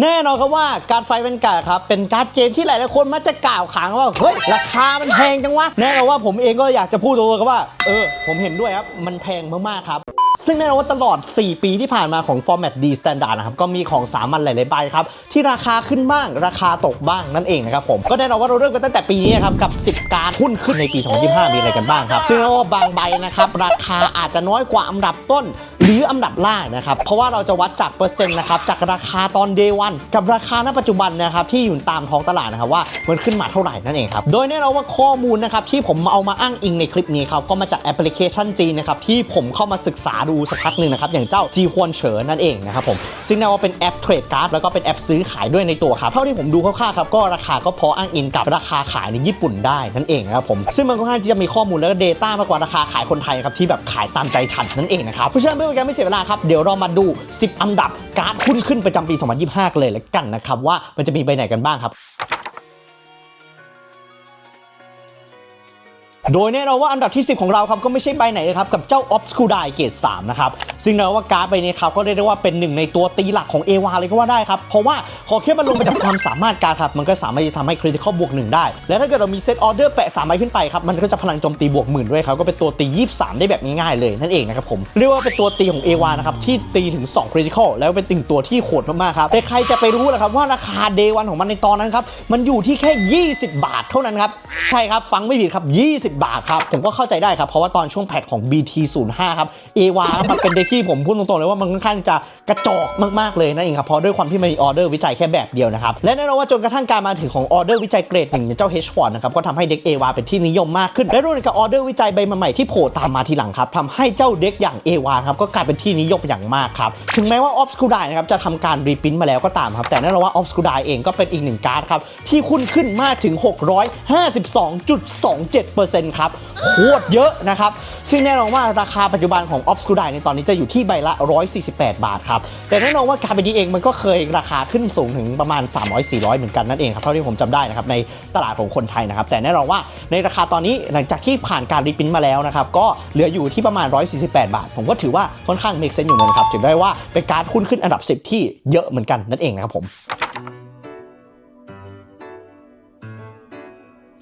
แน่นอนครับว่าการไฟเวนกาครับเป็นการ์ดเกมที่หลายๆคนมักจะกล่าวขานว่าเฮ้ยราคามันแพงจังวะแน่นอนว่าผมเองก็อยากจะพูดตัวๆครับว่า เออ ผมเห็นด้วยครับมันแพงมากๆครับ ซึ่งแน่นอนว่าตลอด 4 ปีที่ผ่านมาของ Format D Standard นะครับ ก็มีของสามัญหลาย ๆ ใบครับ ที่ราคาขึ้นบ้าง ราคาตกบ้างนั่นเองนะครับผม ก็แน่นอนว่าเราเริ่มกันตั้งแต่ปีนี้นะครับ กับ 10 การดหุ้นขึ้นในปี 2025 มีอะไรกันบ้างครับ ซึ่งแน่นอนว่าบางใบนะครับ ราคาอาจจะน้อยกว่าอันดับต้น หรืออันดับล่างนะครับ เพราะว่าเราจะวัดจากเปอร์เซ็นต์นะครับ จากราคาตอน day 1กับราคาณปัจจุบันนะครับ ที่อยู่ตามท้องตลาดนะครับว่ามันขึ้นมาเท่าไหร่นั่นเองครับ โดยแน่นอนว่าข้อมูลนะครับที่ผมเอามาอ้างอิงในคลิปนี้ครับก็มาจากแอปพลิเคชันจีนนะครับที่ผมเข้ามาศึกษาดูสักพักหนึ่งนะครับ อย่างเจ้าจีฮวนเฉินนั่นเองนะครับผมซึ่งแน่นว่าเป็นแอปเทรดการ์ดแล้วก็เป็นแอปซื้อขายด้วยในตัวครับเท่าที่ผมดูคร่าวๆครับก็ราคาก็พออ้างอิงกับราคาขายในญี่ปุ่นได้นั่นเองนะครับผมซึ่งมันค่อนข้างที่จะมีข้อมูลแล้วก็ Data มากกว่าราคาขายคนไทยครับที่แบบขายตามใจฉันนั่นเองนะครับเพราะฉะนั้นเพื่อเป็นการไม่เสียเวลาครับเดี๋ยวเรามาดู 10 อันดับการ์ดหุ้นขึ้นประจำปี 2025 กันเลยแล้วกันนะครับว่ามันจะมีใบไหนกันบ้างครับ โดยแน่นอนว่าอันดับที่ 10 ของเราครับก็ไม่ใช่ใบไหนเลยครับ กับเจ้า Obscure เกรด3นะครับ ซึ่งแน่นอนว่าการ์ดใบนี้ครับ ก็เรียกได้ว่าเป็นหนึ่งในตัวตีหลักของเอวาเลยก็ว่าได้ครับ เพราะว่าขอแค่มันลงมาจากความสามารถการดครับ มันก็สามารถจะทำให้คริติคอลบวกหนึ่งได้ และถ้าเกิดเรามีเซตออเดอร์แปะ3ใบขึ้นไปครับมันก็จะพลังโจมตีบวกหมื่นด้วยครับก็เป็นตัวตี 23 ได้แบบง่ายๆเลยนั่นเองนะครับผมเรียกว่าเป็นตัวตีของเอวานะครับที่ตีถึง2คริติคอลแล้วเป็นติ่งตัวที่โหดมากๆครับแต่ใครจะไปรู้ล่ะครับว่าราคาเดวันของมันในตอนนั้นครับมันอยู่ที่แค่ 20 บาทเท่านั้นครับใช่ครับฟังไม่ผิดครับ 20บาทครับ ผมก็เข้าใจได้ครับ เพราะว่าตอนช่วงแพทของ BT05 ครับเอวาครับมันเป็นเด็กที่ผมพูดตรงๆเลยว่ามันค่อนข้างจะกระจอกมากๆเลยนั่นเองครับ เพราะด้วยความที่มันมีออเดอร์วิจัยแค่แบบเดียวนะครับ และแน่นอนว่าจนกระทั่งการมาถึงของออเดอร์วิจัยเกรดหนึ่งอย่างเจ้า h ฟอร์นะครับก็ทำให้เด็กเอวาเป็นที่นิยมมากขึ้น และรวมกับออเดอร์วิจัยใบใหม่ๆที่โผล่ตามมาทีหลังครับทำให้เจ้าเด็กอย่างเอวาครับก็กลายเป็นที่นิยมอย่างมากครับถึงแม้ว่าออฟสคูดายนะครับจะทำการรีพิมพ์มาแล้วก็ตามครับแต่แน่นอนว่าออฟสคูดายเองก็เป็นอีกหนึ่งการ์ดครับที่คุ้นขึ้นมากถึง 652.27%ครับโคตรเยอะนะครับ ซึ่งแน่นอนว่าราคาปัจจุบันของ o b s c u r i ในตอนนี้จะอยู่ที่ใบละ 148 บาทครับ แต่แน่นอนว่าการเป็นดีเองมันก็เคยราคาขึ้นสูงถึงประมาณ 300-400 เหมือนกันนั่นเองครับเท่าที่ผมจำได้นะครับในตลาดของคนไทยนะครับแต่แน่นอนว่าในราคาตอนนี้หลังจากที่ผ่านการรีพิมพ์มาแล้วนะครับก็เหลืออยู่ที่ประมาณ 148 บาท ผมก็ถือว่าค่อนข้าง make sense อยู่นะครับถือได้ว่าเป็นการหุ้นขึ้นอันดับ 10 ที่เยอะเหมือนกันนั่นเองนะครับผม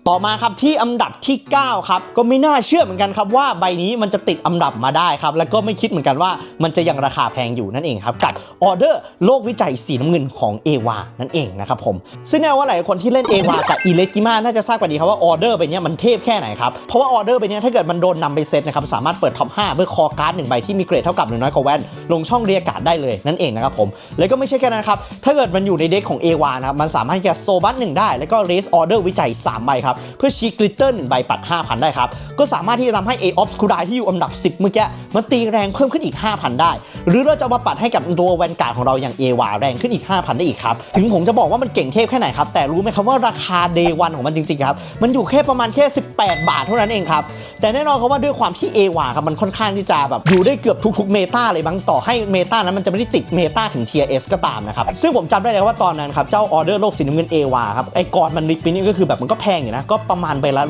ต่อมาครับที่อันดับที่ 9 ครับ ก็ไม่น่าเชื่อเหมือนกันครับว่าใบนี้มันจะติดอันดับมาได้ครับ แล้วก็ไม่คิดเหมือนกันว่ามันจะยังราคาแพงอยู่นั่นเองครับ กับออเดอร์โลกวิจัยสีน้ำเงินของเอวานั่นเองนะครับผม ซึ่งแน่ว่าหลายคนที่เล่นเอวากับอิเลกิมาน่าจะทราบกันดีครับว่าออเดอร์ใบเนี้ยมันเทพแค่ไหนครับ เพราะว่าออเดอร์ใบเนี้ยถ้าเกิดมันโดนนำไปเซตนะครับสามารถเปิดท็อป5เพื่อคอการ์ดหนึ่งใบที่มีเกรดเท่ากับหนึ่งน้อยกว่าแวนลงช่องเรียการ์ดได้เลยนั่นเองนะครับผมแล้วก็ไม่ใช่แค่นั้นครับถ้าเกิดมันอยู่ในเด็กของเอวานะครับมันสามารถจะโซบัสหนึ่งได้แล้วก็เรสออเดอร์วิจัย3ใบครับเพื่อชี้กลิตเตอร์หนึ่งใบปัด 5,000 ได้ครับ ก็สามารถที่จะทำให้ A o f s c u r i ที่อยู่อันดับ 10 เมื่อกี้มันตีแรงเพิ่มขึ้นอีก 5,000 ได้ หรือเราจะมาปัดให้กับตัวแวนการ์ดของเราอย่างเอวาแรงขึ้นอีก 5,000 ได้อีกครับ ถึงผมจะบอกว่ามันเก่งเทพแค่ไหนครับ แต่รู้ไหมครับว่าราคา day 1ของมันจริงๆครับ มันอยู่แค่ประมาณแค่ 18 บาทเท่านั้นเองครับ แต่แน่นอนครับว่าด้วยความที่เอวาครับมันค่อนข้างที่จะแบบอยู่ได้เกือบทุกๆเมตาเลยบางต่อให้เมตานั้นมันจะไม่ได้ติดเมตาถึง tier S ก็ตามนะครับซึ่งผมจำได้เลยว่าตอนนั้นครับเจ้าออเดอร์โลกสีน้ำเงินเอวาครับไอ้กอดมันริปนี่ก็คือแบบมันก็แพงอยู่นะะก็ประมาณใบละ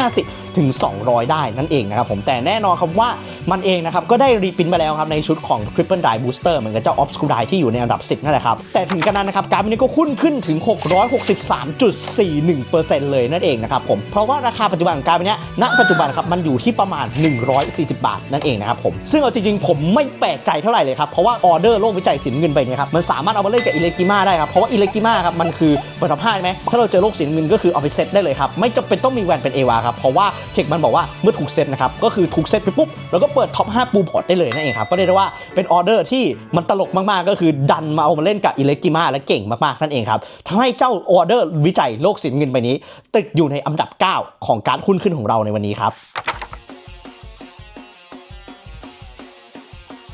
150ถึง200 ได้นั่นเองนะครับผมแต่แน่นอนครับว่ามันเองนะครับก็ได้รีพินมาแล้วครับในชุดของ Triple Die Booster เหมือนกับเจ้า Obscure ที่อยู่ในอันดับ 10 นั่นแหละครับ แต่ถึงกันนั้นนะครับการ์ดนี้ก็ขึ้นขึ้นถึง 663.41%เลยนั่นเองนะครับผมเพราะว่าราคาปัจจุบันของการ์ดนี้ณปัจจุบันครับมันอยู่ที่ประมาณ 140 บาทนั่นเองนะครับผมซึ่งเอาจริงๆผมไม่แปลกใจเท่าไหร่เลยครับเพราะว่าออเดอร์โลกวิจัยสินเงินไปเนี่ยครับมันสามารถเอามาเล่นกับอิเลกิมาได้ครับเพราะว่าอิเลกิมาครับมันคือเปิดท็อป5ใช่ไหมถ้าเราเจอโลกสินเงินก็คือเอาไปเซตได้เลยครับไม่จำเป็นต้องมีแวนเป็นเอวาครับ เพราะว่าเทคมันบอกว่าเมื่อถูกเซตนะครับ ก็คือถูกเซตไปปุ๊บ แล้วก็เปิดท็อป 5 ปูพอร์ตได้เลยนั่นเองครับ ก็เรียกได้ว่าเป็นออเดอร์ที่มันตลกมาก ๆ ก็คือดันมาเอามาเล่นกับอิเล็กิมาและเก่งมาก ๆ นั่นเองครับทำให้เจ้าออเดอร์วิจัยโลกสินเงินใบนี้ติดอยู่ในอันดับ 9 ของการหุ้นขึ้นของเราในวันนี้ครับ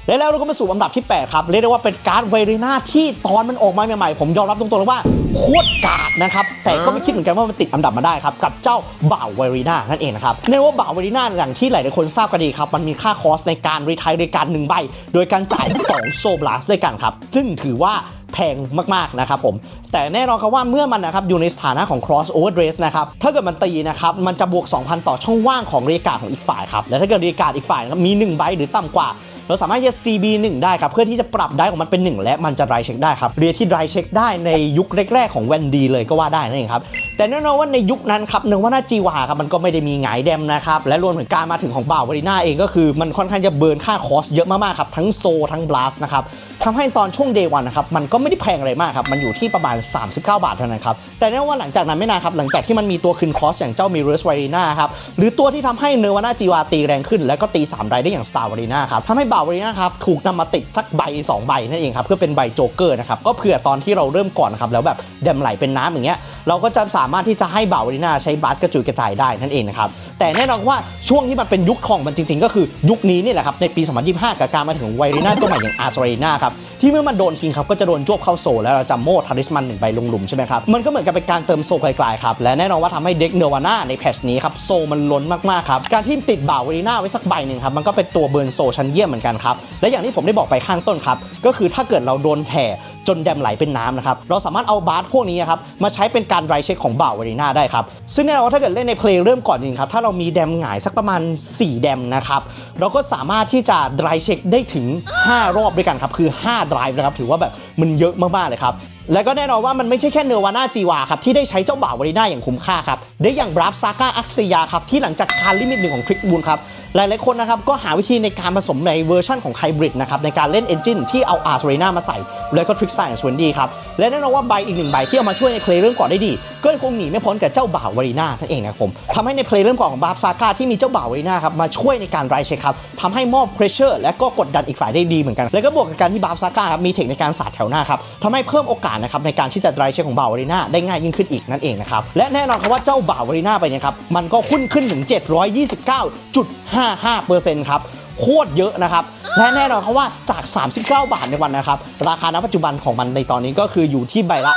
และแล้วเราก็มาสู่อันดับที่ 8 ครับ เรียกได้ว่าเป็นการ์ดเวรีนาที่ตอนมันออกมาใหม่ๆ ผมยอมรับตรงๆเลยว่าโคตรกากนะครับ แต่ก็ไม่คิดเหมือนกันว่ามันติดอันดับมาได้ครับ กับเจ้าบ่าวเวรีนานั่นเองนะครับเรียกว่าบ่าวเวรีนาอย่างที่หลายๆคนทราบกันดีครับ มันมีค่าคอสในการรีไทร์ด้วยการหนึ่งใบ โดยการจ่าย2โซบลัสด้วยกันครับซึ่งถือว่าแพงมากๆนะครับผม แต่แน่นอนครับว่าเมื่อมันนะครับอยู่ในสถานะของ cross over dress นะครับถ้าเกิดมันตีนะครับมันจะบวก 2,000 ต่อช่องว่างของเรียการของอีกฝ่ายครับและถ้าเกิดเรียการอีกฝ่ายมี1ใบหรือต่ำกว่า เราสามารถจะ CB1 ได้ครับเพื่อที่จะปรับได้ของมันเป็น 1 และมันจะ dry check ได้ครับเรียที่ dry check ได้ในยุคแรกๆของแวนดีเลยก็ว่าได้นั่นเองครับแต่แน่นอนว่าในยุคนั้นครับเนว่าน่าจีวาครับมันก็ไม่ได้มีหงายแดมนะครับและรวมถึงการมาถึงของบ่าววารีนาเองก็คือมันค่อนข้างจะเบิร์นค่าคอสเยอะมากๆครับทั้งโซทั้งบลัสนะครับทำให้ตอนช่วงเดย์วันนะครับมันก็ไม่ได้แพงอะไรมากครับมันอยู่ที่ประมาณ 39 บาทเท่านั้นครับแต่แน่นอนว่าหลังจากนั้นไม่นานครับหลังจากที่มันมีตัวคืนคอสอย่างเจ้ามิเรสวารีนาครับหรือตัวที่ทำให้เนวาน่าจีวาตีแรงขึ้น แล้วก็ตี3ใบได้อย่างสตาร์วารีนาครับทำให้บาววารีนาครับถูกนำมาติดสักใบ 2 ใบนั่นเองครับเพื่อเป็นใบโจ๊กเกอร์นะครับก็เผื่อตอนที่เราเริ่มก่อนนะครับแล้วแบบแดมไหลเป็นน้ำอย่างเงี้ยเราก็จะสามารถที่จะให้บ่าวรีน่าใช้บัสกระจุยกระจายได้นั่นเองนะครับแต่แน่นอนว่าช่วงที่มันเป็นยุคของมันจริง ๆ ก็คือยุคนี้นี่แหละครับในปี 2025 กับการมาถึงไวรีน่าตัวใหม่อย่างอาร์ซารีน่าครับที่เมื่อมันโดนทิ้งครับก็จะโดนจวบเข้าโซแล้วเราจะโม่ทาริสมันหนึ่งใบลงหลุมใช่ไหมครับมันก็เหมือนกับเป็นการเติมโซไกลๆครับและแน่นอนว่าทำให้เด็กเนวาน่าในแพชนี้ครับโซมันล้นมากๆครับการที่ติดบ่าวรีนาไว้สักใบหนึ่งครับมันก็เป็นตัวเบิร์นโซชั้นเยี่ยมเหมือนกันครับและอย่างที่ผมได้บอกไปข้างต้นครับก็คือถ้าเกิดเราโดนแผ่ จนแดมไหลเป็นน้ำนะครับเราสามารถเอาบาสพวกนี้ครับมาใช้เป็นการไรเช็คของบ่าววารีนาได้ครับซึ่งแน่นอนว่าถ้าเกิดเล่นในเพลย์เริ่มก่อนจริงครับถ้าเรามีแดมหงายสักประมาณ 4 แดมนะครับเราก็สามารถที่จะไรเช็คได้ถึง 5 รอบด้วยกันครับคือ5 drive นะครับถือว่าแบบมันเยอะมากๆเลยครับแล้วก็แน่นอนว่ามันไม่ใช่แค่เนวาน่าจีวาครับที่ได้ใช้เจ้าบ่าววารีนาอย่างคุ้มค่าครับได้อย่างบราฟซาก้าอักซิยาครับที่หลังจากคาลิมิตหนึ่งของทริกบูลครับหลายๆคนนะครับก็หาวิธีในการผสมในเวอร์ชันของไฮบริดนะครับในการเล่นเอนจินที่เอาอาร์เรนามาใส่ แล้วก็ทริกสไตน์สวนดีครับ และแน่นอนว่าใบอีกหนึ่งใบที่เอามาช่วยในเพลย์เริ่มก่อนได้ดี ก็คงหนีไม่พ้นกับเจ้าบ่าววารีนานั่นเองนะครับผมทำให้ในเพลย์เริ่มก่อนของบาฟซาก้าที่มีเจ้าบ่าววารีนาครับมาช่วยในการไรเช็คครับทำให้มอบเพรสเชอร์และก็กดดันอีกฝ่ายได้ดีเหมือนกัน แล้วก็บวกกับการที่บาฟซาก้าครับมีเทคในการสาดแถวหน้าครับทำให้เพิ่มโอกาสนะครับในการที่จะไรเช็คของบ่าววารีนาได้ง่ายยิ่งขึ้นอีกนั่นเองนะครับและแน่นอนครับว่าเจ้าบ่าววารีนาไปเนี่ยครับมันก็ขึ้นขึ้นถึง 729.55%ครับ โคตรเยอะนะครับ และแน่นอนครับว่าจาก 39 บาทในวันนะครับ ราคาณปัจจุบันของมันในตอนนี้ก็คืออยู่ที่ใบละ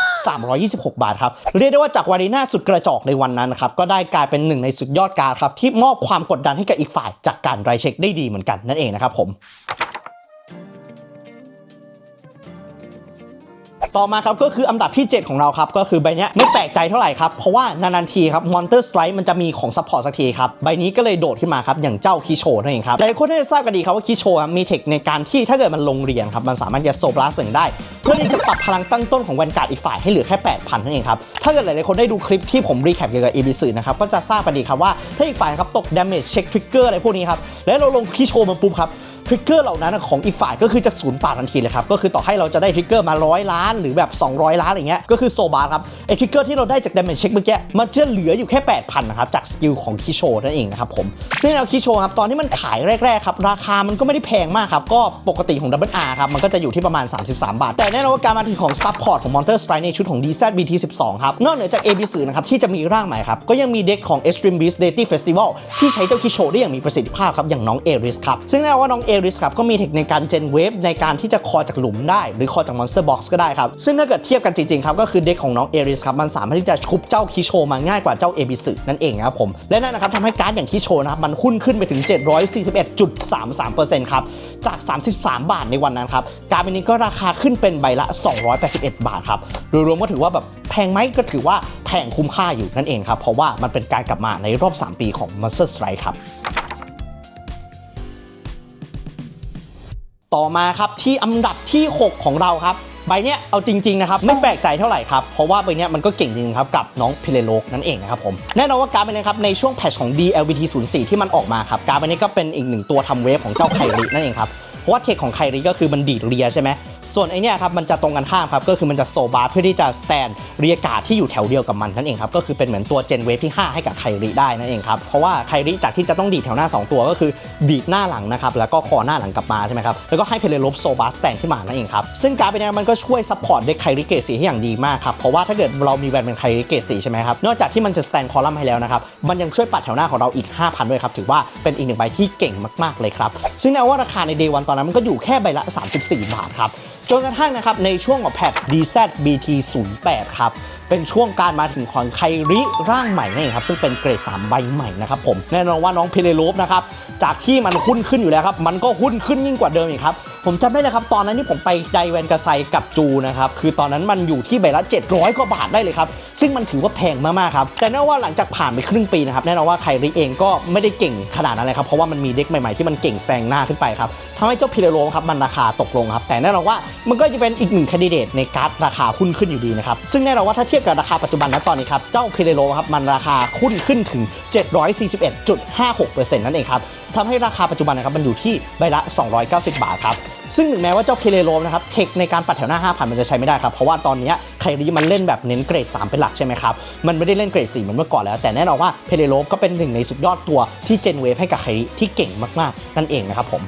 326 บาทครับ เรียกได้ว่าจากวารีน่าสุดกระจอกในวันนั้นนะครับ ก็ได้กลายเป็นหนึ่งในสุดยอดการครับที่มอบความกดดันให้กับอีกฝ่ายจากการไรเช็คได้ดีเหมือนกันนั่นเองนะครับผม ต่อมาครับก็คืออันดับที่ 7 ของเราครับก็คือใบนี้ไม่แปลกใจเท่าไหร่ครับ เพราะว่านานๆทีครับ Monster Strike มันจะมีของซัพพอร์ตสักทีครับ ใบนี้ก็เลยโดดขึ้นมาครับ อย่างเจ้าคิโชนั่นเองครับหลายคนน่าจะทราบกันดีครับว่าคิโชมีเทคในการที่ถ้าเกิดมันลงเรียนครับมันสามารถจะโซบลัสหนึ่งได้ เพื่อที่จะปรับพลังตั้งต้นของแวนการ์ดอีกฝ่ายให้เหลือแค่ 8,000นั่นเองครับถ้าเกิดหลายๆคนได้ดูคลิปที่ผมรีแคปเกี่ยวกับ ABC นะครับก็จะทราบกันดีครับว่าถ้าอีกฝ่ายครับตก damage check trigger อะไรพวกนี้ครับแล้วเราลงคิโชมาปุ๊บครับทริกเกอร์เหล่านั้นของอีกฝ่ายก็คือจะศูนย์เปล่าทันทีเลยครับก็คือต่อให้เราจะได้ทริกเกอร์มาร้อยล้านหรือแบบ 200 ล้านอะไรเงี้ยก็คือโซบาร์ครับไอทริกเกอร์ที่เราได้จาก damage check เมื่อกี้มันจะเหลืออยู่แค่ 8,000นะครับจากสกิลของคิโชนั่นเองนะครับผมซึ่งแนวคิโชครับตอนที่มันขายแรกๆครับราคามันก็ไม่ได้แพงมากครับก็ปกติของ Double R ครับมันก็จะอยู่ที่ประมาณ 33 บาท แต่แน่นอนว่าการมาถึงของซับพอร์ตของ Monster Strike ในชุดของ DZ BT12 ครับนอกเหนือจาก AB สื่อนะครับที่จะมีร่างใหม่ครับก็ยังมีเด็กของ Extreme Beast Deity Festival ที่ใช้เจ้าคิโชได้อย่างมีประสิทธิภาพครับอย่างน้องเอริสครับซึ่งแน่นอนว่าน้องเอริสครับก็มีเทคในการเจนเวฟในการที่จะคอจากหลุมได้ หรือคอจาก Monster Box ก็ได้ครับซึ่งถ้าเกิดเทียบกันจริงๆครับก็คือเด็กของน้องเอริสครับมันสามารถที่จะชุบเจ้าคิโชมาง่ายกว่าเจ้าเอบิสึนั่นเองนะครับผมและนั่นนะครับทำให้การ์ดอย่างคิโชนะครับมันหุ้นขึ้นไปถึง 741.33%ครับจาก 33 บาทในวันนั้นครับการ์ดใบนี้ก็ราคาขึ้นเป็นใบละ 281 บาทครับโดยรวมก็ถือว่าแบบแพงไหมก็ถือว่าแพงคุ้มค่าอยู่นั่นเองครับเพราะว่ามันเป็นการกลับมาในรอบ 3 ปีของ Monster Strike ครับต่อมาครับที่อันดับที่ 6 ของเราครับ ใบเนี้ยเอาจริงๆนะครับไม่แปลกใจเท่าไหร่ครับ เพราะว่าใบเนี้ยมันก็เก่งจริงครับกับน้องพิเลโลกนั่นเองนะครับผมแน่นอนว่าการ์ดใบนี้ครับในช่วงแพทชของ DLBT 04ที่มันออกมาครับการ์ดใบนี้ก็เป็นอีกหนึ่งตัวทำเวฟของเจ้าไครินั่นเองครับ ราะว่าเทคของไคริก็คือมันดีดเรียใช่ไหมส่วนไอเนี้ยครับมันจะตรงกันข้ามครับก็คือมันจะโซบาร์เพื่อที่จะสแตนเรียการ์ที่อยู่แถวเดียวกับมันนั่นเองครับก็คือเป็นเหมือนตัวเจนเวฟที่ 5 ให้กับไคริได้นั่นเองครับเพราะว่าไคริจากที่จะต้องดีดแถวหน้า 2 ตัวก็คือดีดหน้าหลังนะครับแล้วก็คอหน้าหลังกลับมาใช่ไหมครับแล้วก็ให้เพลโลบโซบาร์สแตนขึ้นมานั่นเองครับซึ่งการ์ดเป็นเนี้ยมันก็ช่วยซัพพอร์ตเด็กไคริเกตสีให้อย่างดีมากครับเพราะว่าถ้าเกิดเรามีแวนเป็นไคริเกสีใช่ไหมครับนอกจากที่มันจะสแตนคอลัมน์ให้แล้วนะครับมันยังช่วยปัดแถวหน้าของเราอีก 5,000ด้วยครับถือว่าเป็นอีกหนึ่งใบที่เก่งมากๆเลยครับซึ่งแน่ว่าราคาในเดวันตอนนั้นมันก็อยู่แค่ใบละ 34 บาทครับ จนกระทั่งนะครับในช่วงของแพท DZ BT 08 ครับเป็นช่วงการมาถึงของไคริร่างใหม่นั่ครับซึ่งเป็นเกรด 3 ใบใหม่นะครับผมแน่นอนว่าน้องเพเลโลฟนะครับจากที่มันหุ้นขึ้นอยู่แล้วครับมันก็หุ้นขึ้นยิ่งกว่าเดิมอีกครับผมจำได้เลยครับตอนนั้นที่ผมไปไดแวนกาไซกับจูนะครับคือตอนนั้นมันอยู่ที่ใบละ700กว่าบาทได้เลยครับซึ่งมันถือว่าแพงมากๆครับแต่แน่ว่าหลังจากผ่านไปครึ่งปีนะครับแน่นอนว่าไคริเองก็ไม่ได้เก่งขนาดนั้นเลยครับเพราะว่ามันมีเด็กใหม่ๆที่มันเก่งแซงหน้าขึ้นไปครับทำให้เจ้าพิเรโรครับมันราคาตกลงครับแต่แน่นอนว่ามันก็จะเป็นอีกหนึ่งคนดิเดตในการ์ดราคาหุ้นขึ้นอยู่ดีนะครับซึ่งแน่นอนว่าถ้าเทียบกับราคาปัจจุบันณตอนนี้ครับเจ้าพิเรโรครับมันราคาหุ้นขึ้นถึง 741.56%นั่นเองครับทำให้ราคาปัจจุบันนะครับมันอยู่ที่ใบละ 290 บาทครับซึ่งถึงแม้ว่าเจ้าเคเลโรนะครับเทคในการปัดแถวหน้า 5,000 มันจะใช้ไม่ได้ครับ เพราะว่าตอนนี้ไครีมันเล่นแบบเน้นเกรด 3 เป็นหลักใช่ไหมครับ มันไม่ได้เล่นเกรด 4 เหมือนเมื่อก่อนแล้ว แต่แน่นอนว่าเพเลโรก็เป็นหนึ่งในสุดยอดตัวที่เจนเวฟให้กับไครีที่เก่งมาก ๆ นั่นเองนะครับผม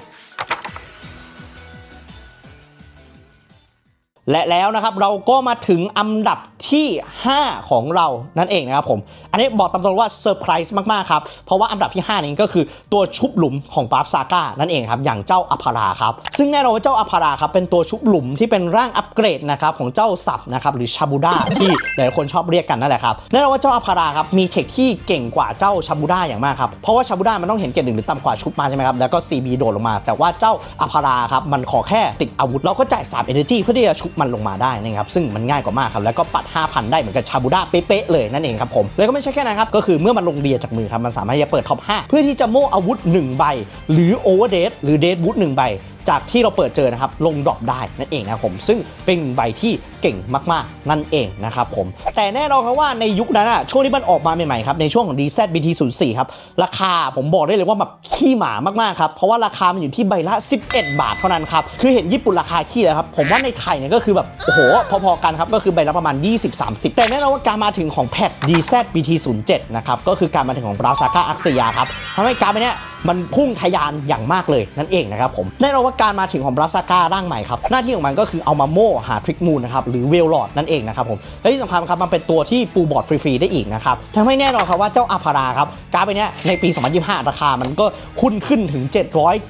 และแล้วนะครับเราก็มาถึงอันดับที่ 5 ของเรานั่นเองนะครับผม อันนี้บอกตามตรงว่าเซอร์ไพรส์มากๆครับ เพราะว่าอันดับที่ 5 นี้ก็คือตัวชุบหลุมของปาร์ฟซาก้านั่นเองครับ อย่างเจ้าอภาราครับ ซึ่งแน่นอนว่าเจ้าอภาราครับเป็นตัวชุบหลุมที่เป็นร่างอัปเกรดนะครับของเจ้าสับนะครับหรือชาบูด้าที่หลายคนชอบเรียกกันนั่นแหละครับแน่นอนว่าเจ้าอภาราครับมีเทคที่เก่งกว่าเจ้าชาบูด้าอย่างมากครับเพราะว่าชาบูด้ามันต้องเห็นเกรดหนึ่งหรือต่ำกว่าชุบมาใช่ไหมครับแล้วก็ CB โดดลงมา แต่ว่าเจ้าอภาราครับมันขอแค่ติดอาวุธเราก็จ่าย3 energy เพื่อที่จะชุบมันลงมาได้นะครับซึ่งมันง่ายกว่ามากครับแล้วก็ปัด 5,000 ได้เหมือนกับชาบูด้าเป๊ะๆเลยนั่นเองครับผมแล้วก็ไม่ใช่แค่นั้นครับก็คือเมื่อมันลงเดียจากมือครับมันสามารถจะเปิดท็อป 5 เพื่อที่จะโม่อาวุธ 1 ใบ หรือโอเวอร์เดทหรือเดดบูท1ใบจากที่เราเปิดเจอนะครับลงดรอปได้นั่นเองนะครับผมซึ่งเป็นใบที่ เก่งมากๆ นั่นเองนะครับผม แต่แน่นอนครับว่าในยุคนั้นอะช่วงที่มันออกมาใหม่ๆครับในช่วงของ DZ BT04 ครับราคาผมบอกได้เลยว่าแบบขี้หมามากๆครับเพราะว่าราคามันอยู่ที่ใบละ 11 บาทเท่านั้นครับคือเห็นญี่ปุ่นราคาขี้แล้วครับผมว่าในไทยเนี่ยก็คือแบบโอ้โหพอๆกันครับก็คือใบละประมาณ 20-30 แต่แน่นอนว่าการมาถึงของแพท DZ BT07 นะครับก็คือการมาถึงของบราซาก้าอักเซียครับทำให้การ์ดใบเนี้ยมันพุ่งทะยานอย่างมากเลยนั่นเองนะครับผมแน่นอนว่าการมาถึงของบราซาก้าร่างใหม่ครับหน้าที่ของมันก็คือเอามาโม่หาทริกมูนนะครับหรือเวลลอดนั่นเองนะครับผมและที่สำคัญครับมันเป็นตัวที่ปูบอร์ดฟรีๆได้อีกนะครับทำให้แน่นอนครับว่าเจ้าอาพาราครับการ์ดใบเนี้ยในปี 2025 ราคามันก็หุ้นขึ้นถึง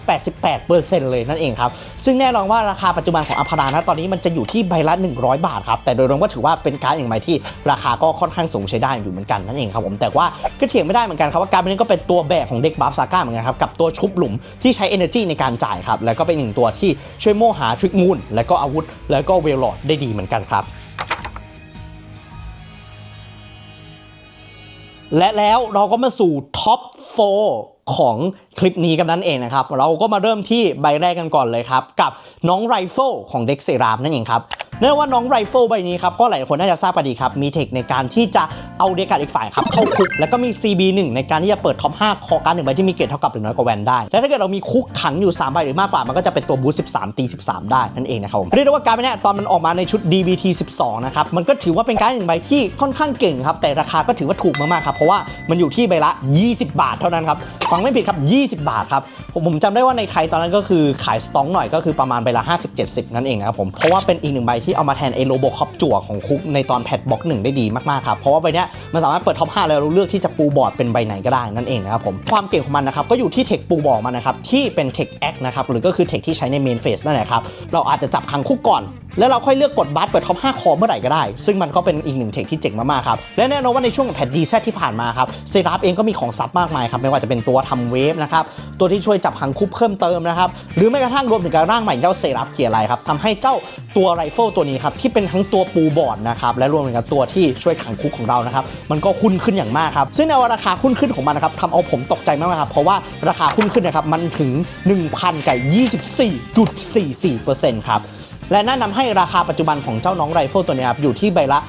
788%เลยนั่นเองครับซึ่งแน่นอนว่าราคาปัจจุบันของอาพารานะตอนนี้มันจะอยู่ที่ใบละ 100 บาทครับแต่โดยรวมก็ถือว่าเป็นการ์ดอย่างใหม่ที่ราคาก็ค่อนข้างสูงใช้ได้อยู่เหมือนกันนั่นเองครับผมแต่ว่าก็เถียงไม่ได้เหมือนกันครับว่าการ์ดใบนี้ก็เป็นตัวแบกของเด็กบัฟซาก้าเหมือนกันครับกับตัวชุบหลุมที่ใช้ energy ในการจ่ายครับแล้วก็เป็นหนึ่งตัวที่ช่วยโม่หาทริกมูนแล้วก็อาวุธ แล้วก็เวลลอดได้ดีเหมือนกันครับ และแล้วเราก็มาสู่ท็อป 4 ของคลิปนี้กันนั่นเองนะครับ เราก็มาเริ่มที่ใบแรกกันก่อนเลยครับ กับน้องไรเฟิลของเด็กเซรามนั่นเองครับเนื่องว่าน้องไรเฟิลใบนี้ครับก็หลายคนน่าจะทราบกันดีครับ มีเทคในการที่จะเอาเดียกาดอีกฝ่ายครับเข้าคุก แล้วก็มี CB1 ในการที่จะเปิดท็อป 5 คอการหนึ่งใบที่มีเกรดเท่ากับหรือน้อยกว่าแวนได้ และถ้าเกิดเรามีคุกขังอยู่ 3 ใบหรือมากกว่า มันก็จะเป็นตัวบูสต์13 ตี 13 ได้นั่นเองนะครับผมเรียกได้ว่าการดเนี้ยตอนมันออกมาในชุด DBT 12 นะครับ มันก็ถือว่าเป็นการหนึ่งใบที่ค่อนข้างเก่งครับแต่ราคาก็ถือว่าถูกมากๆครับเพราะว่ามันอยู่ที่ใบละ 20 บาทเท่านั้นครับฟังไม่ผิดครับ 20 บาทครับผมผมจำได้ว่าในไทยตอนนั้นก็คือขายสต็อกหน่อยก็คือประมาณใบละ 50-70 นั่นเองนะครับผม เพราะว่าเป็นอีกหนึ่งใบที่เอามาแทนไอโลโบคอปจั่วของคุกในตอนแพทบล็อกหนึ่งได้ดีมากๆครับ เพราะว่าใบเนี้ยมันสามารถเปิดท็อป5แล้วเราเลือกที่จะปูบอร์ดเป็นใบไหนก็ได้นั่นเองนะครับผมความเก่งของมันนะครับก็อยู่ที่เทคปูบอร์ดมันนะครับที่เป็นเทคแอคนะครับหรือก็คือเทคที่ใช้ในเมนเฟสนั่นแหละครับเราอาจจะจับคังคุกก่อนแล้วเราค่อยเลือกกดบัสเปิดท็อป 5 คอเมื่อไหร่ก็ได้ ซึ่งมันก็เป็นอีกหนึ่งเทคที่เจ๋งมากๆครับ และแน่นอนว่าในช่วงของแพทดีแซที่ผ่านมาครับเซราฟเองก็มีของซับมากมายครับ ไม่ว่าจะเป็นตัวทำเวฟนะครับ ตัวที่ช่วยจับหังคุบเพิ่มเติมนะครับ หรือแม้กระทั่งรวมถึงการร่างใหม่เจ้าเซราฟเขียร์ไรครับทำให้เจ้าตัวไรเฟิลตัวนี้ครับที่เป็นทั้งตัวปูบอร์ดนะครับและรวมถึงกับตัวที่ช่วยขังคุกของเรานะครับมันก็คุ้นขึ้นอย่างมากครับซึ่งในราคาคุ้นขึ้นของมันนะครับทำเอาผมตกใจมากครับเพราะว่าราคาคุ้นขึ้นนะครับมันถึง1,000กับ24.44%ครับ และนั่นนำให้ราคาปัจจุบันของเจ้าน้องไรเฟิลตัวนี้ครับอยู่ที่ใบละ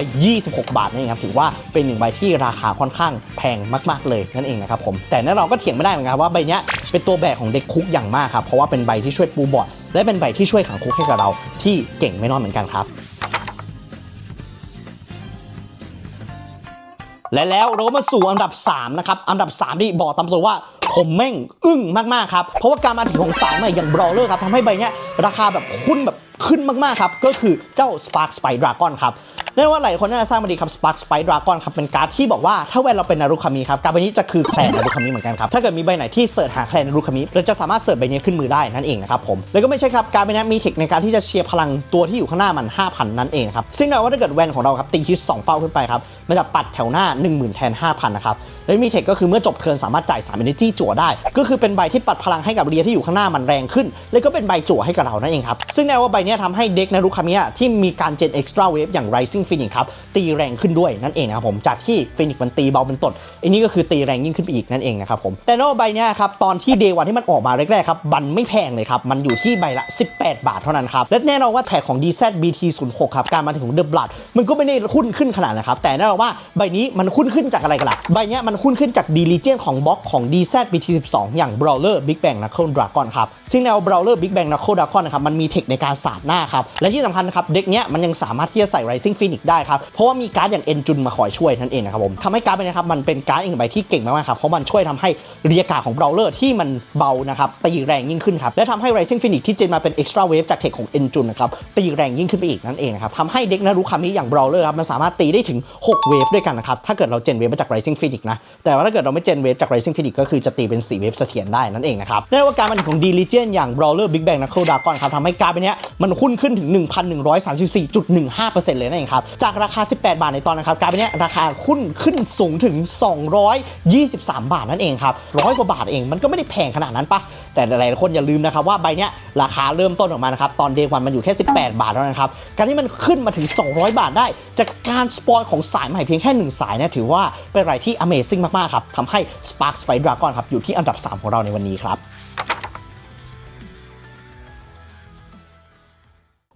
226 บาทนั่นเองครับถือว่าเป็นหนึ่งใบที่ราคาค่อนข้างแพงมาก ๆ เลยนั่นเองนะครับผมแต่นั่นเราก็เถียงไม่ได้เหมือนกันว่าใบนี้เป็นตัวแบกของเด็กคุกอย่างมากครับเพราะว่าเป็นใบที่ช่วยปูบอดและเป็นใบที่ช่วยขังคุกให้กับเราที่เก่งไม่น้อยเหมือนกันครับและแล้วเรามาสู่อันดับ 3 นะครับ อันดับ3ที่บอกตามตัวว่า ผมแม่งอึ้งมากๆครับ เพราะว่าการมาถึงของสายใหม่อย่างบรอเลอร์ครับทำให้ใบเนี้ยราคาแบบคุ้นแบบ ขึ้นมากๆครับ ก็คือเจ้า Spark Spike Dragon ครับแน่ว่าหลายคนน่าจะทราบมาดีครับ Spark Spike Dragon ครับเป็นการ์ดที่บอกว่าถ้าแวนเราเป็นนารุคามิครับการ์ดใบนี้จะคือแคลนนารุคามิเหมือนกันครับ ถ้าเกิดมีใบไหนที่เสิร์ชหาแคลนนารุคามิเราจะสามารถเสิร์ชใบนี้ขึ้นมือได้นั่นเองนะครับผมแล้วก็ไม่ใช่ครับการ์ดใบนี้มีเทคในการที่จะเชียร์พลังตัวที่อยู่ข้างหน้ามัน 5,000 นั่นเองครับซึ่งแน่ว่าถ้าเกิดแวนของเราครับตีฮิต2เป้าขึ้นไปครับมันจะปัดแถวหน้า 10,000แทน5,000นะครับแล้วมีเทคก็คือเมื่อจบเทิร์นสามารถจ่าย3 energy จั่วได้ ก็คือเป็นใบที่ปัดพลังให้กับเรียที่อยู่ข้างหน้ามันแรงขึ้น แล้วก็เป็นใบจั่วให้กับเรานั่นเองครับซึ่งแนวว่าใบนี้ยทำให้เด็กนารุคามิยะที่มีการเจน extra wave อย่าง rising phoenix ครับ ตีแรงขึ้นด้วยนั่นเองนะครับผม จากที่ phoenix มันตีเบาเป็นตดอันนี้ก็คือตีแรงยิ่งขึ้นไปอีกนั่นเองนะครับผม แต่แนวว่าใบเนี้ยครับ ตอนที่ day วันที่มันออกมาแรกๆครับบันไม่แพงเลยครับ มันอยู่ที่ใบละ 18 บาทเท่านั้นครับ และแน่นอนว่าแพทของ DZ BT06 ครับ การมาถึงของ The Blood มันก็ไม่ได้หุ้นขึ้นขนาดนะครับ แต่แน่นอนว่าใบนี้มันหุ้นขึ้นจากอะไรกันล่ะ ใบเนี้ยมันหุ้นขึ้นจาก d l e g i o n ของบล็อกของ DZ BT12 อย่าง Brawler Big Bang Knuckle Dragon ครับซึ่งแนว Brawler Big Bang Knuckle Dragon นะครับมันมีเทคในการสาดหน้าครับ และที่สำคัญครับเด็กเนี้ยมันยังสามารถที่จะใส่ Rising Phoenix ได้ครับ เพราะว่ามีการ์ดอย่าง e n j u n มาคอยช่วยนั่นเองนะครับผมทำให้การ์ดใบนี้ครับมันเป็นการ์ดอีกใบที่เก่งมากๆครับเพราะมันช่วยทำให้เรียกาของ Brawler ที่มันเบานะครับตีแรงยิ่งขึ้นครับและทำให้ Rising Phoenix ที่เจนมาเป็น Extra Wave จากเทคของ e n j u n นนะครับตีแรงยิ่งขึ้นไปอีกนั่นเองนะครับทำให้เด็กนารุคามิอย่าง Brawler ครับมันสามารถตีได้ถึง6 Wave ด้วยกันนะครับถ้าเกิดเราเจนเวฟมาจาก Rising Phoenix นะแต่ว่าถ้าเกิดเราไม่เจนเวฟจาก Rising Phoenix ก็คือจะตีเป็น4เวฟเสถียรได้นั่นเองนะครับในว่าการมันของ d l e g i o n อย่าง Brawler Big Bang Knuckle Dragon ครับทำให้การ์ดใบเนี้ยมันหุ้นขึ้นถึง 1,134.15%เลยนั่นเองครับ จากราคา 18 บาทในตอนนะครับกลาร์ดใบเนี้ยราคาหุ้นขึ้นสูงถึง 223 บาทนั่นเองครับร้อยกว่าบาทเองมันก็ไม่ได้แพงขนาดนั้นปะแต่หลายๆคนอย่าลืมนะครับว่าใบเนี้ยราคาเริ่มต้นออกมานะครับตอนเดวันมันอยู่แค่ 18 บาทเท่านั้นครับการที่มันขึ้นมาถึง 200 บาทได้ จากการสปอยของสายใหม่เพียงแค่หนึ่งสายเนี่ยถือว่าเป็นอะไรที่ Amazing มากๆครับทำให้ Spark Spike Dragon ครับอยู่ที่อันดับ 3 ของเราในวันนี้ครับ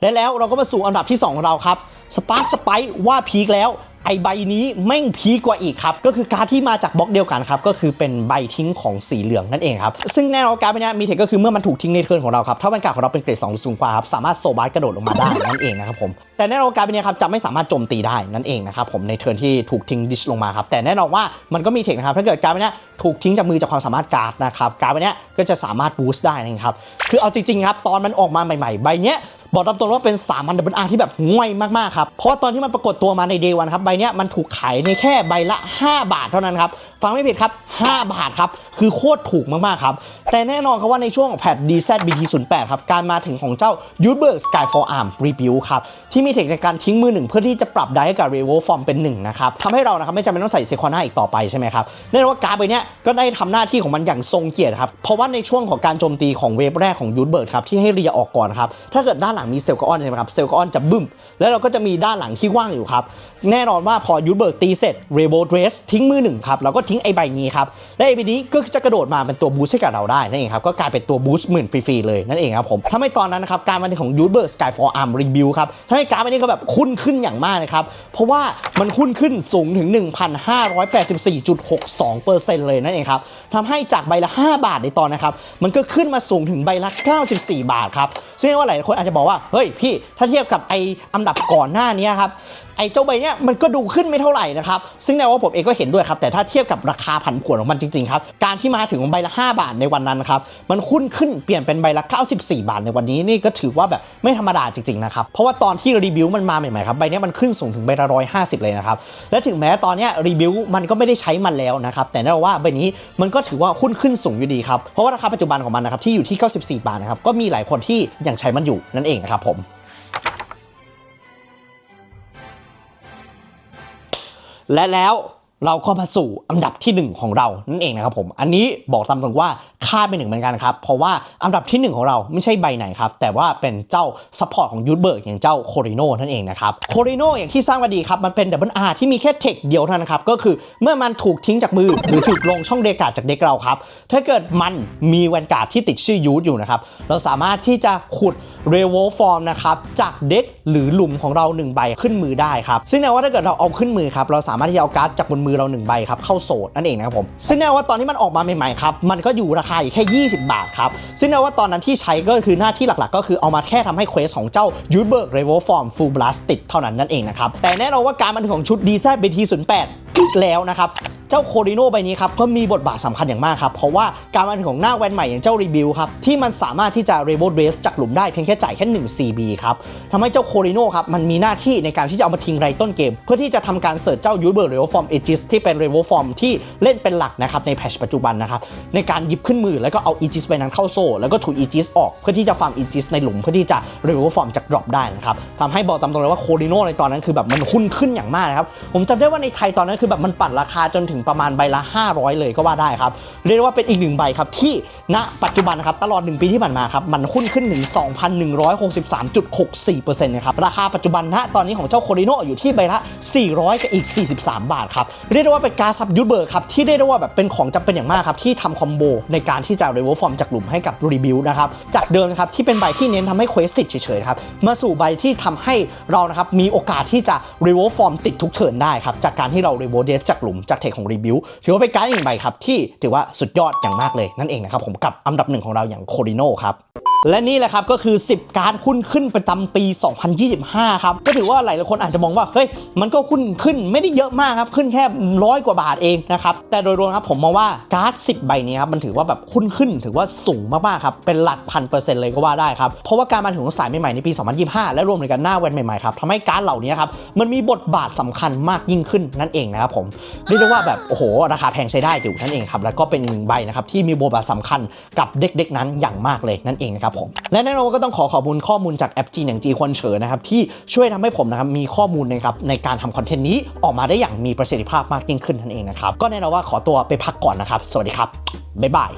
และแล้วเราก็มาสู่อันดับที่ 2 ของเราครับสปาร์คสไปว่าพีคแล้วไอใบนี้แม่งพีกว่าอีกครับ ก็คือการที่มาจากบล็อกเดียวกันครับ ก็คือเป็นใบทิ้งของสีเหลืองนั่นเองครับ ซึ่งแน่นอนการดใบนี้มีเทคก็คือเมื่อมันถูกทิ้งในเทิร์นของเราครับ ถ้าบรรยากาศของเราเป็นเกรด2หรือสูงกว่าครับ สามารถโซบาร์กระโดดลงมาได้นั่นเองนะครับผม แต่แน่นอนการดใบนี้ครับจะไม่สามารถโจมตีได้นั่นเองนะครับผมในเทิร์นที่ถูกทิ้งดิชลงมาครับแต่แน่นอนว่ามันก็มีเทคนะครับถ้าเกิดการดใบนี้ถูกทิ้งจากมือจากความสามารถการ์ดนะครับการดใบนี้ก็จะสามารถบูสต์ได้นะครับคือเอาจริงๆครับตอนมันออกมาใหม่ๆใบเนี้ยบอกตามตรงว่าเป็น3มันดับเบิลอาร์ที่แบบง่วยมากๆครับ เพราะว่าตอนที่มันปรากฏตัวมาในเดวันครับใบเนี้ยมันถูกขายในแค่ใบละ 5 บาทเท่านั้นครับ ฟังไม่ผิดครับ 5 บาทครับ คือโคตรถูกมากๆครับ แต่แน่นอนครับว่าในช่วงของแพท DZBT08 ครับ การมาถึงของเจ้า u b e r Skyfall Arm Rebuild ครับที่มีเทคนิคในการทิ้งมือหนึ่งเพื่อที่จะปรับได้ให้กับ r e v o l Form เป็น1นะครับทำให้เรานะครับไม่จำเป็นต้องใส่เซควาน่าอีกต่อไปใช่ไหมครับแน่นอนว่าการ์ดใบเนี้ยก็ได้ทำหน้าที่ของมันอย่างทรงเกียรติครับเพราะว่าในช่วงของการโจมตีของเวฟแรกของยูทเบิร์ดครับที่ให้เรียออกก่อนครับถ้าเกิดด้านหลังมีเซลกออนใช่ไหมครับเซลกออนจะบึ้ม แล้วเราก็จะมีด้านหลังที่ว่างอยู่ครับแน่นอนว่าพอยูทเบิร์ดตีเสร็จเรโบเดรสทิ้งมือหนึ่งครับเราก็ทิ้งไอใบนี้ครับและไอใบนี้ก็จะกระโดดมาเป็นตัวบูสให้กับเราได้นั่นเองครับก็กลายเป็นตัวบูสหมื่นฟรีๆเลยนั่นเองครับผมทำให้ตอนนั้นนะครับการมาถึงของยูทเบิร์ดสกายฟอร์อาร์มรีบิวครับทำให้การ์ดใบนี้ก็แบบคุ้นขึ้นอย่างมากนะครับ เพราะว่ามันคุ้นขึ้นสูงถึง 1,584.62%เลยนั่นเองครับทำให้จากใบละ 5 บาทในตอนนะครับ มันก็ขึ้นมาสูงถึงใบละ 94 บาทครับ ซึ่งว่าหลายคนอาจจะบอกว่า เฮ้ยพี่ถ้าเทียบกับไออันดับก่อนหน้านี้ครับไอเจ้าใบเนี้ยมันก็ดูขึ้นไม่เท่าไหร่นะครับ ซึ่งในว่าผมเองก็เห็นด้วยครับ แต่ถ้าเทียบกับราคาผันผวนของมันจริงๆครับ การที่มาถึงใบละ 5 บาทในวันนั้นครับ มันคุ้นขึ้นเปลี่ยนเป็นใบละ 94 บาทในวันนี้นี่ก็ถือว่าแบบไม่ธรรมดาจริงๆนะครับ เพราะว่าตอนที่รีวิวมันมาใหม่ๆครับใบนี้มันขึ้นสูงถึงใบละร้อยห้าสิบเลยนะครับและถึงแม้ตอนนี้รีวิวมันก็ไม่ได้ใช้มันแล้วนะครับแต่แน่ว่าใบนี้มันก็ถือว่าหุ้นขึ้นสูงอยู่ดีครับเพราะว่าราคาปัจจุบันของมันนะครับที่อยู่ที่ 94 บาทนะครับก็มีหลายคนที่ยังใช้มันอยู่นั่นเองนะครับผมและแล้ว เราก็มาสู่อันดับที่ 1 ของเรานั่นเองนะครับผมอันนี้บอกตามตรงว่าคาดไปหนึ่งเหมือนกันครับเพราะว่าอันดับที่ 1 ของเราไม่ใช่ใบไหนครับแต่ว่าเป็นเจ้าซัพพอร์ตของยูทเบิร์กอย่างเจ้าโคริโนนั่นเองนะครับโคริโนอย่างที่สร้างมาดีครับมันเป็นดับเบิลอาร์ที่มีแค่เทคเดียวเท่านั้นครับก็คือเมื่อมันถูกทิ้งจากมือหรือถูกลงช่องเดกาจากเด็กเราครับถ้าเกิดมันมีแวนการ์ดที่ติดชื่อยูทอยู่นะครับเราสามารถที่จะขุดเรโวฟอร์มนะครับจากเด็กหรือหลุมของเราหนึ่งใบขึ้นมือได้ครับซึ่งแน่ว่าถ้าเกิดเราเอาขึ้นมือครับเราสามารถที่จะเอาการ์ดจากบนมือเราหนึ่งใบครับเข้าโสดนั่นเองนะครับผมซึ่งแน่ว่าตอนที่มันออกมาใหม่ๆครับมันก็อยู่ราคาอยู่แค่ 20 บาทครับซึ่งแน่ว่าตอนนั้นที่ใช้ก็คือหน้าที่หลักๆ ก็คือเอามาแค่ทำให้เควสของเจ้ายูเบิร์กเรโวฟอร์มฟูลบลัสติดเท่านั้นนั่นเองนะครับแต่แน่นอนว่าการมันของชุด d z BT 0 8อีกแล้วนะครับ เจ้าโคริโนใบนี้ครับก็มีบทบาทสำคัญอย่างมากครับ เพราะว่าการมาถึงของหน้าแวนใหม่อย่างเจ้ารีบิวครับ ที่มันสามารถที่จะเรเบิลเรสจากหลุมได้เพียงแค่จ่ายแค่1 CB ครับทำให้เจ้าโคริโนครับมันมีหน้าที่ในการที่จะเอามาทิ้งไรต้นเกม เพื่อที่จะทำการเสิร์ชเจ้ายูเบอร์เรเวลฟอร์มเอจิสที่เป็นเรเวลฟอร์มที่เล่นเป็นหลักนะครับในแพชปัจจุบันนะครับในการหยิบขึ้นมือแล้วก็เอาอีจิสไปนั้นเข้าโซ่แล้วก็ถูอีจิสออกเพื่อที่จะฟาร์มอีจิสในหลุมเพื่อที่จะเรเวลฟอร์มจากดรอปได้นะครับทำให้บอกตามตรงเลยว่าโคริโนในตอนนั้นคือแบบมันหุ้นขึ้นอย่างมากนะครับผมจำได้ว่าในไทยตอนนั้นคือแบบมันปั่นราคาจนถึงประมาณใบละ 500 เลยก็ว่าได้ครับ เรียกได้ว่าเป็นอีกหนึ่งใบครับที่ณปัจจุบันครับตลอด 1 ปีที่ผ่านมาครับมันหุ้นขึ้นถึง 2,163.64%นะครับราคาปัจจุบันณตอนนี้ของเจ้าโคริโนอยู่ที่ใบละ 400กับอีก 43 บาทครับเรียกได้ว่าเป็นการซับยูเบอร์ครับที่เรียกได้ว่าแบบเป็นของจำเป็นอย่างมากครับที่ทำคอมโบในการที่จะเรเวลฟอร์มจากหลุมให้กับรีบิวนะครับจากเดิมครับที่เป็นใบที่เน้นทำให้เควสติดเฉยๆนะครับมาสู่ใบที่ทำให้เรานะครับมีโอกาสที่จะเรเวลฟอร์มติดทุกเทิร์นได้ครับจากการที่เราเรเวลเดสจากหลุมจากเทคของรีบิวถือว่าเป็นการดอีกหนึ่งใบครับที่ถือว่าสุดยอดอย่างมากเลยนั่นเองนะครับผมกับอันดับหนึ่งของเราอย่างโคริโนครับ และนี่แหละครับก็คือ 10 การ์ดหุ้นขึ้นประจำปี 2025 ครับ ก็ถือว่าหลายๆคนอาจจะมองว่า เฮ้ย มันก็หุ้นขึ้นไม่ได้เยอะมากครับ ขึ้นแค่ร้อยกว่าบาทเองนะครับ แต่โดยรวมครับผมมองว่าการ์ด 10 ใบนี้ครับ มันถือว่าแบบหุ้นขึ้นถือว่าสูงมาก ๆ ครับ เป็นหลักพันเปอร์เซ็นต์เลยก็ว่าได้ครับ เพราะว่าการมาถึงของสายใหม่ ๆ ในปี 2025 และรวมถึงกันหน้าแวนใหม่ ๆ ครับทำให้การ์ดเหล่านี้ครับมันมีบทบาทสำคัญมากยิ่งขึ้นนั่นเองนะครับผมเรียกได้ว่าแบบโอ้โหราคาแพงใช้ได้อยู่นั่นเองครับแล้วก็เป็นหนึ่งใบนะครับที่มีบทบาทสำคัญกับเด็กๆนั้นอย่างมากเลยนั่นเองนะครับผมและแน่นอนก็ต้องขอขอบคุณข้อมูลจากแอปจีนอย่างจีควนเฉินนะครับที่ช่วยทำให้ผมนะครับมีข้อมูลนะครับในการทำคอนเทนต์นี้ออกมาได้อย่างมีประสิทธิภาพมากยิ่งขึ้นนั่นเองนะครับก็แน่นอนว่าขอตัวไปพักก่อนนะครับ สวัสดีครับบ๊ายบาย